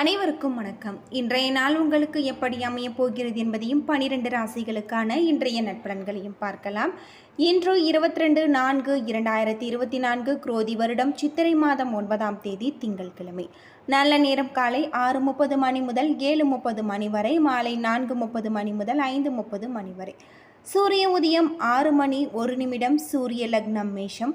அனைவருக்கும் வணக்கம். இன்றைய நாள் உங்களுக்கு எப்படி அமையப் போகிறது என்பதையும் பனிரெண்டு ராசிகளுக்கான இன்றைய நட்பலன்களையும் பார்க்கலாம். இன்று இருபத்தி ரெண்டு நான்கு இரண்டாயிரத்தி இருபத்தி நான்கு குரோதி வருடம் சித்திரை மாதம் ஒன்பதாம் தேதி திங்கட்கிழமை நல்ல நேரம் காலை ஆறு முப்பது மணி முதல் ஏழு முப்பது மணி வரை மாலை நான்கு முப்பது மணி முதல் ஐந்து முப்பது மணி வரை. சூரிய உதயம் ஆறு மணி ஒரு நிமிடம் சூரிய லக்னம் மேஷம்.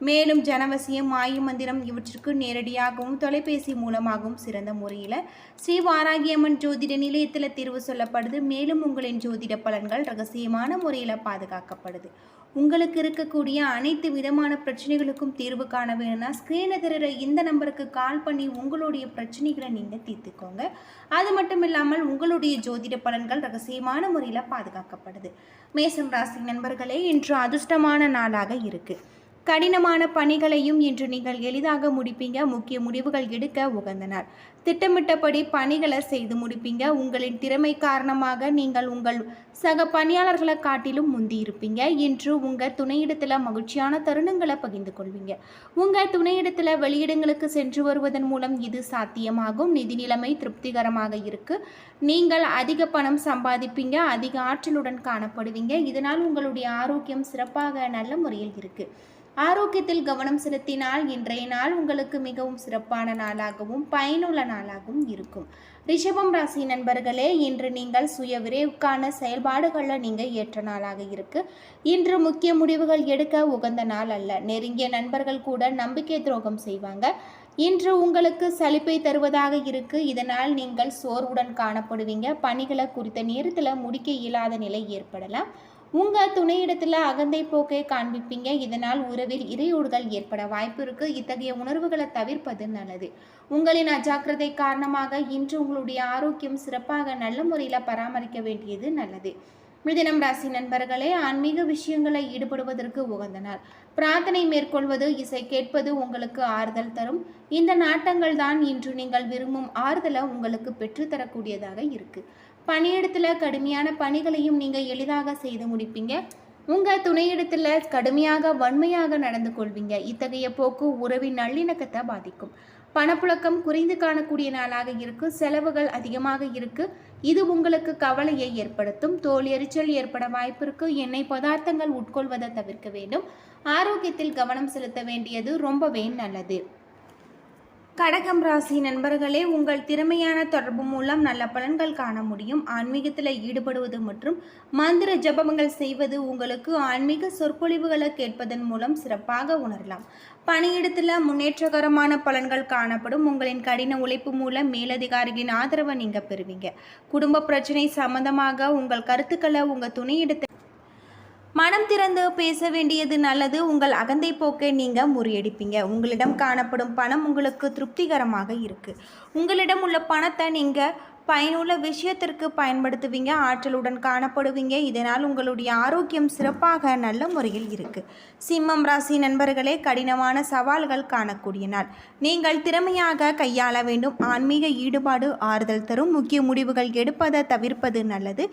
மேலும் ஜனவசியம் மாயு மந்திரம் இவற்றிற்கு நேரடியாகவும் தொலைபேசி மூலமாகவும் சிறந்த முறையில் ஸ்ரீ வாராகியம்மன் ஜோதிட நிலையத்தில் தீர்வு சொல்லப்படுது. மேலும் உங்களின் ஜோதிட பலன்கள் ரகசியமான முறையில் பாதுகாக்கப்படுது. உங்களுக்கு இருக்கக்கூடிய அனைத்து விதமான பிரச்சனைகளுக்கும் தீர்வு காண வேணும்னா ஸ்க்ரீனை தருகிற இந்த நம்பருக்கு கால் பண்ணி உங்களுடைய பிரச்சனைகளை நீங்கள் தீர்த்துக்கோங்க. அது மட்டும் இல்லாமல் உங்களுடைய ஜோதிட பலன்கள் ரகசியமான முறையில் பாதுகாக்கப்படுது. மேசம் ராசி நண்பர்களே இன்று அதிர்ஷ்டமான நாளாக இருக்குது கடினமான பணிகளையும் இன்று நீங்கள் எளிதாக முடிப்பீங்க. முக்கிய முடிவுகள் எடுக்க உகந்தனர். திட்டமிட்டபடி பணிகளை செய்து முடிப்பீங்க. உங்களின் திறமை காரணமாக நீங்கள் உங்கள் சக பணியாளர்களை காட்டிலும் முந்தி இருப்பீங்க இன்று உங்கள் துணையிடத்தில் மகிழ்ச்சியான தருணங்களை பகிர்ந்து கொள்வீங்க. உங்கள் துணையிடத்தில் வெளியிடங்களுக்கு சென்று வருவதன் மூலம் இது சாத்தியமாகும். நிதி நிலைமை திருப்திகரமாக இருக்கு. நீங்கள் அதிக பணம் சம்பாதிப்பீங்க. அதிக ஆற்றலுடன் காணப்படுவீங்க. இதனால் உங்களுடைய ஆரோக்கியம் சிறப்பாக நல்ல முறையில் இருக்குது ஆரோக்கியத்தில் கவனம் செலுத்தினால் இன்றைய நாள் உங்களுக்கு மிகவும் சிறப்பான நாளாகவும் பயனுள்ள நாளாகவும் இருக்கும். ரிஷபம் ராசி நண்பர்களே இன்று நீங்கள் சுய விரைவுக்கான செயல்பாடுகளில் நீங்கள் ஏற்ற நாளாக இருக்கு. இன்று முக்கிய முடிவுகள் எடுக்க உகந்த நாள் அல்ல. நெருங்கிய நண்பர்கள் கூட நம்பிக்கை துரோகம் செய்வாங்க. இன்று உங்களுக்கு சலிப்பை தருவதாக இருக்கு. இதனால் நீங்கள் சோர்வுடன் காணப்படுவீங்க. பணிகளை குறித்த நேரத்தில் முடிக்க இயலாத நிலை ஏற்படலாம். உங்கள் துணையிடத்தில் அகந்தை போக்கை காண்பிப்பீங்க. இதனால் உறவில் இறையூடுகள் ஏற்பட வாய்ப்பு இருக்கு. இத்தகைய உணர்வுகளை தவிர்ப்பது நல்லது. உங்களின் அஜாக்கிரதை காரணமாக இன்று உங்களுடைய ஆரோக்கியம் சிறப்பாக நல்ல முறையில் பராமரிக்க வேண்டியது நல்லது. மிதினம் ராசி நண்பர்களே ஆன்மீக விஷயங்களை ஈடுபடுவதற்கு உகந்த நாள். பிரார்த்தனை மேற்கொள்வது இசை கேட்பது உங்களுக்கு ஆறுதல் தரும். இந்த நாட்டங்கள் தான் இன்று நீங்கள் விரும்பும் ஆறுதலை உங்களுக்கு பெற்றுத்தரக்கூடியதாக இருக்குது பணியிடத்தில் கடுமையான பணிகளையும் நீங்கள் எளிதாக செய்து முடிப்பீங்க. உங்கள் துணையிடத்தில் கடுமையாக வன்மையாக நடந்து கொள்வீங்க. இத்தகைய போக்கு உறவின் நல்லிணக்கத்தை பாதிக்கும். பணப்புழக்கம் குறைந்து காணக்கூடிய நாளாக இருக்கு. செலவுகள் அதிகமாக இருக்கு. இது உங்களுக்கு கவலையை ஏற்படுத்தும். தோல் எரிச்சல் ஏற்பட வாய்ப்பு இருக்கு. எண்ணெய் பதார்த்தங்கள் உட்கொள்வதை தவிர்க்க வேண்டும். ஆரோக்கியத்தில் கவனம் செலுத்த வேண்டியது ரொம்பவே நல்லது. கடகம் ராசி நண்பர்களே உங்கள் திறமையான தொடர்பு மூலம் நல்ல பலன்கள் காண முடியும். ஆன்மீகத்தில் ஈடுபடுவது மற்றும் மந்திர ஜபங்கள் செய்வது உங்களுக்கு ஆன்மீக சொற்பொழிவுகளை கேட்பதன் மூலம் சிறப்பாக உணரலாம். பணியிடத்தில் முன்னேற்றகரமான பலன்கள் காணப்படும். உங்களின் கடின உழைப்பு மூலம் மேலதிகாரிகளின் ஆதரவை நீங்கள் பெறுவீங்க. குடும்ப பிரச்சனை சம்பந்தமாக உங்கள் கருத்துக்களை உங்கள் துணையிடத்தில் மனம் திறந்து பேச வேண்டியது நல்லது. உங்கள் அகந்தை போக்கை நீங்கள் முறியடிப்பீங்க. உங்களிடம் காணப்படும் பணம் உங்களுக்கு திருப்திகரமாக இருக்குது உங்களிடம் உள்ள பணத்தை நீங்கள் பயனுள்ள விஷயத்திற்கு பயன்படுத்துவீங்க ஆற்றலுடன் காணப்படுவீங்க. இதனால் உங்களுடைய ஆரோக்கியம் சிறப்பாக நல்ல முறையில் இருக்குது சிம்மம் ராசி நண்பர்களே கடினமான சவால்கள் காணக்கூடிய நாள். நீங்கள் திறமையாக கையாள வேண்டும். ஆன்மீக ஈடுபாடு ஆறுதல் தரும். முக்கிய முடிவுகள் எடுப்பதை தவிர்ப்பது நல்லது.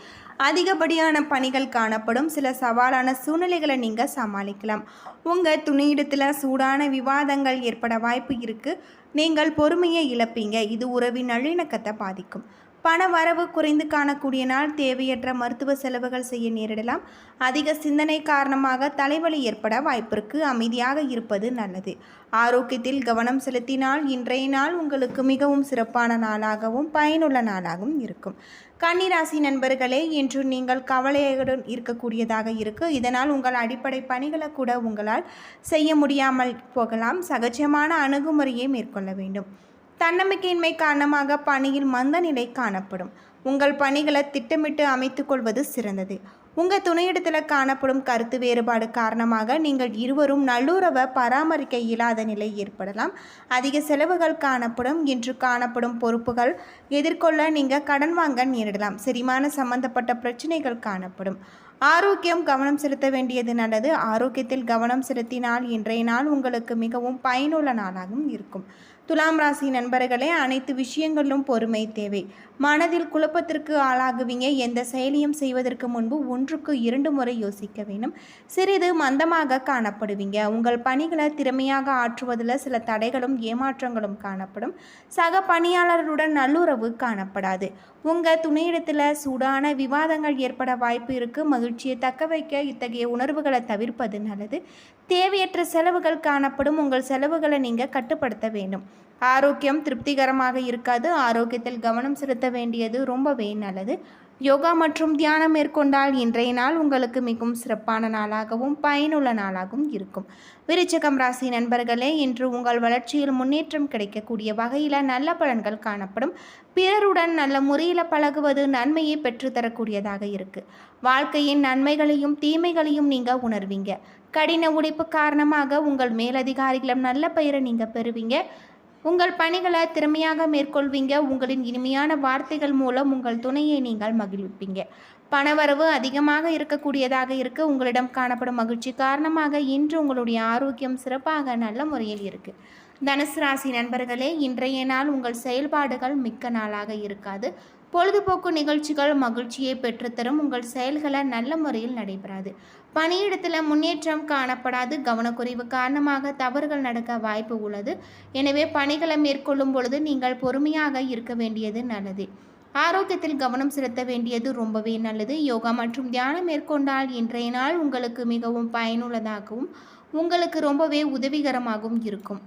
அதிகப்படியான பணிகள் காணப்படும். சில சவாலான சூழ்நிலைகளை நீங்கள் சமாளிக்கலாம். உங்கள் துணையிடத்தில் சூடான விவாதங்கள் ஏற்பட வாய்ப்பு இருக்குது நீங்கள் பொறுமையை இழப்பீங்க. இது உறவின் நல்லிணக்கத்தை பாதிக்கும். பண வரவு குறைந்து காணக்கூடிய நாள் தேவையற்ற மருத்துவ செலவுகள் செய்ய நேரிடலாம். அதிக சிந்தனை காரணமாக தலைவலி ஏற்பட வாய்ப்பிற்கு அமைதியாக இருப்பது நல்லது. ஆரோக்கியத்தில் கவனம் செலுத்தினால் இன்றைய நாள் உங்களுக்கு மிகவும் சிறப்பான நாளாகவும் பயனுள்ள நாளாகவும் இருக்கும். கன்னிராசி நண்பர்களே இன்று நீங்கள் கவலையுடன் இருக்கக்கூடியதாக இருக்கு. இதனால் உங்கள் அடிப்படை பணிகளை கூட உங்களால் செய்ய முடியாமல் போகலாம். சகஜமான அணுகுமுறையை மேற்கொள்ள வேண்டும். தன்னம்பிக்கையின்மை காரணமாக பணியில் மந்த நிலை காணப்படும். உங்கள் பணிகளை திட்டமிட்டு அமைத்துக்கொள்வது சிறந்தது. உங்கள் துணையிடத்தில் காணப்படும் கருத்து வேறுபாடு காரணமாக நீங்கள் இருவரும் நல்லுறவை பராமரிக்க இயலாத நிலை ஏற்படலாம். அதிக செலவுகள் காணப்படும் இன்று காணப்படும் பொறுப்புகள் எதிர்கொள்ள நீங்கள் கடன் வாங்க நேரிடலாம். செரிமான சம்பந்தப்பட்ட பிரச்சனைகள் காணப்படும். ஆரோக்கியம் கவனம் செலுத்த வேண்டியது நல்லது. ஆரோக்கியத்தில் கவனம் செலுத்தினால் இன்றைய நாள் உங்களுக்கு மிகவும் பயனுள்ள நாளாகவும் இருக்கும். துலாம் ராசி நண்பர்களே அனைத்து விஷயங்களிலும் பொறுமை தேவை. மனதில் குழப்பத்திற்கு ஆளாகுவீங்க. எந்த செயலியும் செய்வதற்கு முன்பு ஒன்றுக்கு இரண்டு முறை யோசிக்க வேண்டும். சிறிது மந்தமாக காணப்படுவீங்க. உங்கள் பணிகளை திறமையாக ஆற்றுவதில் சில தடைகளும் ஏமாற்றங்களும் காணப்படும். சக பணியாளர்களுடன் நல்லுறவு காணப்படாது. உங்கள் துணையிடத்தில் சூடான விவாதங்கள் ஏற்பட வாய்ப்பு இருக்குது மகிழ்ச்சியை தக்க வைக்க இத்தகைய உணர்வுகளை தவிர்ப்பது நல்லது. தேவையற்ற செலவுகள் காணப்படும். உங்கள் செலவுகளை நீங்கள் கட்டுப்படுத்த வேண்டும். ஆரோக்கியம் திருப்திகரமாக இருக்காது. ஆரோக்கியத்தில் கவனம் செலுத்த வேண்டியது ரொம்பவே நல்லது. யோகா மற்றும் தியானம் மேற்கொண்டால் இன்றைய நாள் உங்களுக்கு மிகவும் சிறப்பான நாளாகவும் பயனுள்ள நாளாகவும் இருக்கும். விருச்சகம் ராசி நண்பர்களே இன்று உங்கள் வளர்ச்சியில் முன்னேற்றம் கிடைக்கக்கூடிய வகையில் நல்ல பலன்கள் காணப்படும். பிறருடன் நல்ல முறையில் பழகுவது நன்மையை பெற்றுத்தரக்கூடியதாக இருக்குது வாழ்க்கையின் நன்மைகளையும் தீமைகளையும் நீங்கள் உணர்வீங்க. கடின உழைப்பு காரணமாக உங்கள் மேலதிகாரிகளும் நல்ல பெயரை நீங்கள் பெறுவீங்க. உங்கள் பணிகளை திறமையாக மேற்கொள்வீங்க. உங்களின் இனிமையான வார்த்தைகள் மூலம் உங்கள் துணையை நீங்கள் மகிழ்விப்பீங்க. பணவரவு அதிகமாக இருக்கக்கூடியதாக இருக்க. உங்களிடம் காணப்படும் மகிழ்ச்சி காரணமாக இன்று உங்களுடைய ஆரோக்கியம் சிறப்பாக நல்ல முறையில் இருக்குது தனுசு ராசி நண்பர்களே இன்றைய நாள் உங்கள் செயல்பாடுகள் மிக்க நாளாக இருக்காது. பொழுதுபோக்கு நிகழ்ச்சிகள் மகிழ்ச்சியை பெற்றுத்தரும். உங்கள் செயல்களை நல்ல முறையில் நடைபெறாது. பணியிடத்தில் முன்னேற்றம் காணப்படாது. கவனக்குறைவு காரணமாக தவறுகள் நடக்க வாய்ப்பு உள்ளது. எனவே பணிகளை மேற்கொள்ளும் பொழுது நீங்கள் பொறுமையாக இருக்க வேண்டியது நல்லது. ஆரோக்கியத்தில் கவனம் செலுத்த வேண்டியது ரொம்பவே நல்லது. யோகா மற்றும் தியானம் மேற்கொண்டால் இன்றைய நாள் உங்களுக்கு மிகவும் பயனுள்ளதாகவும் உங்களுக்கு ரொம்பவே உதவிகரமாகவும் இருக்கும்.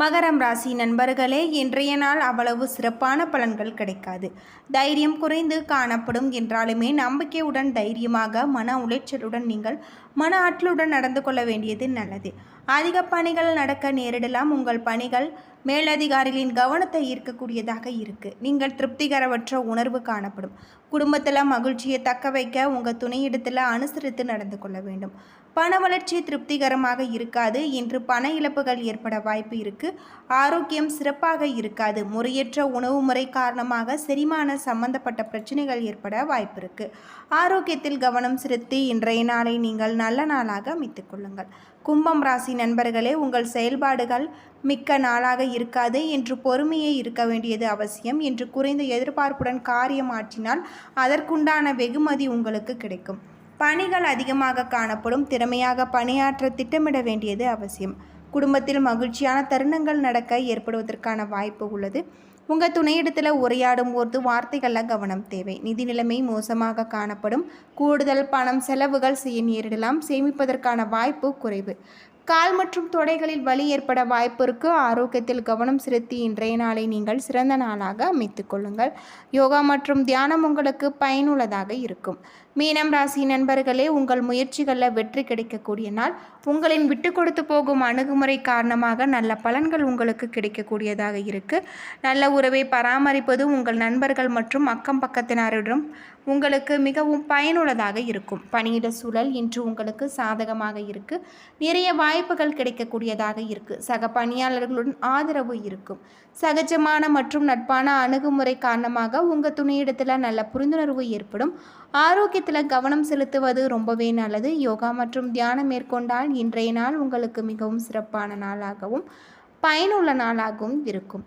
மகரம் ராசி நண்பர்களே இன்றைய நாள் அவ்வளவு சிறப்பான பலன்கள் கிடைக்காது. தைரியம் குறைந்து காணப்படும் என்றாலுமே நம்பிக்கையுடன் தைரியமாக மன உளைச்சலுடன் நீங்கள் மன ஆற்றலுடன் நடந்து கொள்ள வேண்டியது நல்லது. அதிக பணிகள் நடக்க நேரிடலாம். உங்கள் பணிகள் மேலதிகாரிகளின் கவனத்தை ஈர்க்கக்கூடியதாக இருக்குது நீங்கள் திருப்திகரமற்ற உணர்வு காணப்படும். குடும்பத்தில் மகிழ்ச்சியை தக்க வைக்க உங்கள் துணையிடத்தில் அனுசரித்து நடந்து கொள்ள வேண்டும். பண வளர்ச்சி திருப்திகரமாக இருக்காது. இன்று பண இழப்புகள் ஏற்பட வாய்ப்பு இருக்குது ஆரோக்கியம் சிறப்பாக இருக்காது. முறையற்ற உணவு முறை காரணமாக செரிமான சம்பந்தப்பட்ட பிரச்சனைகள் ஏற்பட வாய்ப்பு இருக்குது ஆரோக்கியத்தில் கவனம் செலுத்தி இன்றைய நாளை நீங்கள் நல்ல நாளாக அமைத்துக் கொள்ளுங்கள். கும்பம் ராசி நண்பர்களே உங்கள் செயல்பாடுகள் மிக்க நாளாக இருக்காது. என்று பொறுமையே இருக்க வேண்டியது அவசியம். என்று குறைந்த எதிர்பார்ப்புடன் காரியம் ஆற்றினால் அதற்குண்டான வெகுமதி உங்களுக்கு கிடைக்கும். பணிகள் அதிகமாக காணப்படும். திறமையாக பணியாற்ற திட்டமிட வேண்டியது அவசியம். குடும்பத்தில் மகிழ்ச்சியான தருணங்கள் நடக்க ஏற்படுவதற்கான வாய்ப்பு உள்ளது. உங்கள் துணையிடத்தில் உரையாடும் போது வார்த்தைகளில் கவனம் தேவை. நிதி நிலைமை மோசமாக காணப்படும். கூடுதல் பணம் செலவுகள் செய்ய நேரிடலாம். சேமிப்பதற்கான வாய்ப்பு குறைவு. கால் மற்றும் தொடைகளில் வலி ஏற்பட வாய்ப்பு இருக்கு. ஆரோக்கியத்தில் கவனம் செலுத்தி இன்றைய நாளை நீங்கள் சிறந்த நாளாக அமைத்து கொள்ளுங்கள். யோகா மற்றும் தியானம் உங்களுக்கு பயனுள்ளதாக இருக்கும். மீனம் ராசி நண்பர்களே உங்கள் முயற்சிகளில் வெற்றி கிடைக்கக்கூடிய நாள். உங்களின் விட்டு கொடுத்து போகும் அணுகுமுறை காரணமாக நல்ல பலன்கள் உங்களுக்கு கிடைக்கக்கூடியதாக இருக்குது நல்ல உறவை பராமரிப்பது உங்கள் நண்பர்கள் மற்றும் அக்கம் பக்கத்தினரிடம் உங்களுக்கு மிகவும் பயனுள்ளதாக இருக்கும். பணியிட சூழல் இன்று உங்களுக்கு சாதகமாக இருக்குது நிறைய வாய்ப்புகள் கிடைக்கக்கூடியதாக இருக்குது சக பணியாளர்களுடன் ஆதரவு இருக்கும். சகஜமான மற்றும் நட்பான அணுகுமுறை காரணமாக உங்கள் துணையிடத்தில் நல்ல புரிந்துணர்வு ஏற்படும். ஆரோக்கியத்தில் கவனம் செலுத்துவது ரொம்பவே நல்லது. யோகா மற்றும் தியானம் மேற்கொண்டால் இன்றைய நாள் உங்களுக்கு மிகவும் சிறப்பான நாளாகவும் பயனுள்ள நாளாகவும் இருக்கும்.